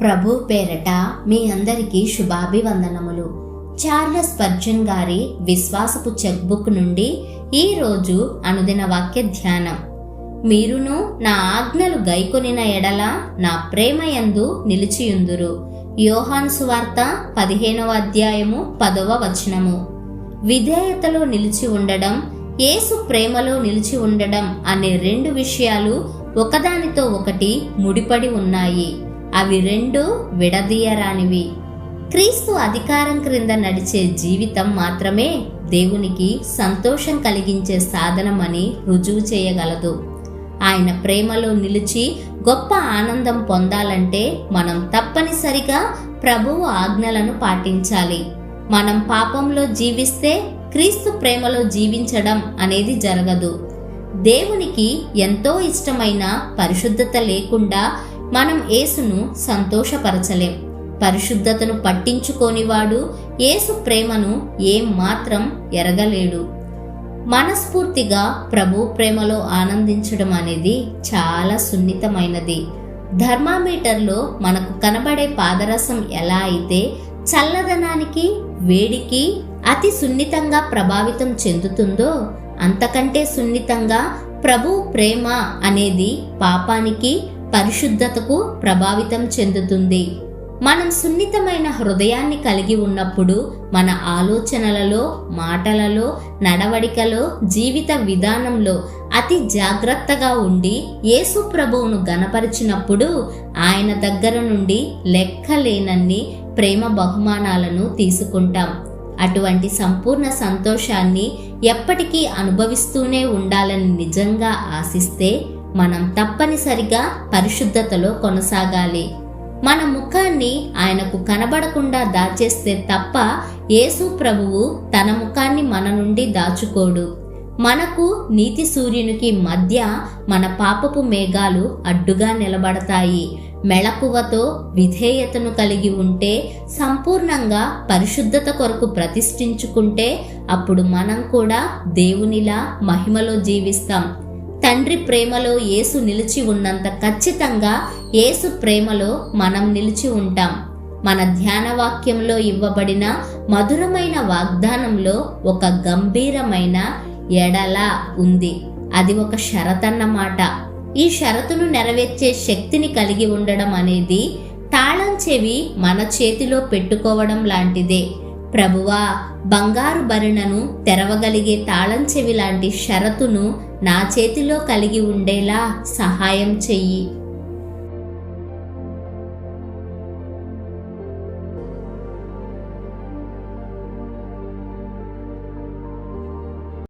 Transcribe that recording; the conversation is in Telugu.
ప్రభు పేరట మీ అందరికీ శుభాభివందనములు. చార్లస్ పర్జన్ గారి విశ్వాసపు చెక్బుక్ నుండి ఈరోజు అనుదిన వాక్య ధ్యానం. మీరును నా ఆజ్ఞలు గైకొనిన ఎడల నా ప్రేమయందు నిలిచియుందురు. యోహాను సువార్త పదిహేనవ అధ్యాయము పదవ వచనము. విధేయతలో నిలిచి ఉండడం యేసు ప్రేమలో నిలిచి ఉండడం అనే రెండు విషయాలు ఒకదానితో ఒకటి ముడిపడి ఉన్నాయి. అవి రెండు విడదీయరానివి. క్రీస్తు అధికారం క్రింద నడిచే జీవితం మాత్రమే దేవునికి సంతోషం కలిగించే సాధనమని రుజువు చేయగలదు. ఆయన ప్రేమలో నిలిచి గొప్ప ఆనందం పొందాలంటే మనం తప్పనిసరిగా ప్రభువు ఆజ్ఞలను పాటించాలి. మనం పాపంలో జీవిస్తే క్రీస్తు ప్రేమలో జీవించడం అనేది జరగదు. దేవునికి ఎంతో ఇష్టమైన పరిశుద్ధత లేకుండా మనం యేసును సంతోషపరచలేం. పరిశుద్ధతను పట్టించుకోనివాడు యేసు ప్రేమను ఏం మాత్రం ఎరగలేడు. మనస్ఫూర్తిగా ప్రభు ప్రేమలో ఆనందించడం అనేది చాలా సున్నితమైనది. ధర్మామీటర్లో మనకు కనబడే పాదరసం ఎలా అయితే చల్లదనానికి వేడికి అతి సున్నితంగా ప్రభావితం చెందుతుందో అంతకంటే సున్నితంగా ప్రభు ప్రేమ అనేది పాపానికి పరిశుద్ధతకు ప్రభావితం చెందుతుంది. మనం సున్నితమైన హృదయాన్ని కలిగి ఉన్నప్పుడు మన ఆలోచనలలో మాటలలో నడవడికలో జీవిత విధానంలో అతి జాగ్రత్తగా ఉండి యేసు ప్రభువును గనపరిచినప్పుడు ఆయన దగ్గర నుండి లెక్కలేనన్ని ప్రేమ బహుమానాలను తీసుకుంటాం. అటువంటి సంపూర్ణ సంతోషాన్ని ఎప్పటికీ అనుభవిస్తూనే ఉండాలని నిజంగా ఆశిస్తే మనం తప్పనిసరిగా పరిశుద్ధతలో కొనసాగాలి. మన ముఖాన్ని ఆయనకు కనబడకుండా దాచేస్తే తప్ప యేసు ప్రభువు తన ముఖాన్ని మన నుండి దాచుకోడు. మనకు నీతి సూర్యునికి మధ్య మన పాపపు మేఘాలు అడ్డుగా నిలబడతాయి. మెళకువతో విధేయతను కలిగి ఉంటే సంపూర్ణంగా పరిశుద్ధత కొరకు ప్రతిష్ఠించుకుంటే అప్పుడు మనం కూడా దేవునిలా మహిమలో జీవిస్తాం. తండ్రి ప్రేమలో యేసు నిలిచి ఉన్నంత ఖచ్చితంగా యేసు ప్రేమలో మనం నిలిచి ఉంటాం. మన ధ్యానవాక్యంలో ఇవ్వబడిన మధురమైన వాగ్దానంలో ఒక గంభీరమైన ఎడల ఉంది. అది ఒక షరతన్నమాట. ఈ షరతును నెరవేర్చే శక్తిని కలిగి ఉండడం అనేది తాళం చెవి మన చేతిలో పెట్టుకోవడం లాంటిదే. ప్రభువా బంగారు భరిణను తెరవగలిగే తాళం చెవి లాంటి షరతును నా చేతిలో కలిగి ఉండేలా సహాయం చెయ్యి.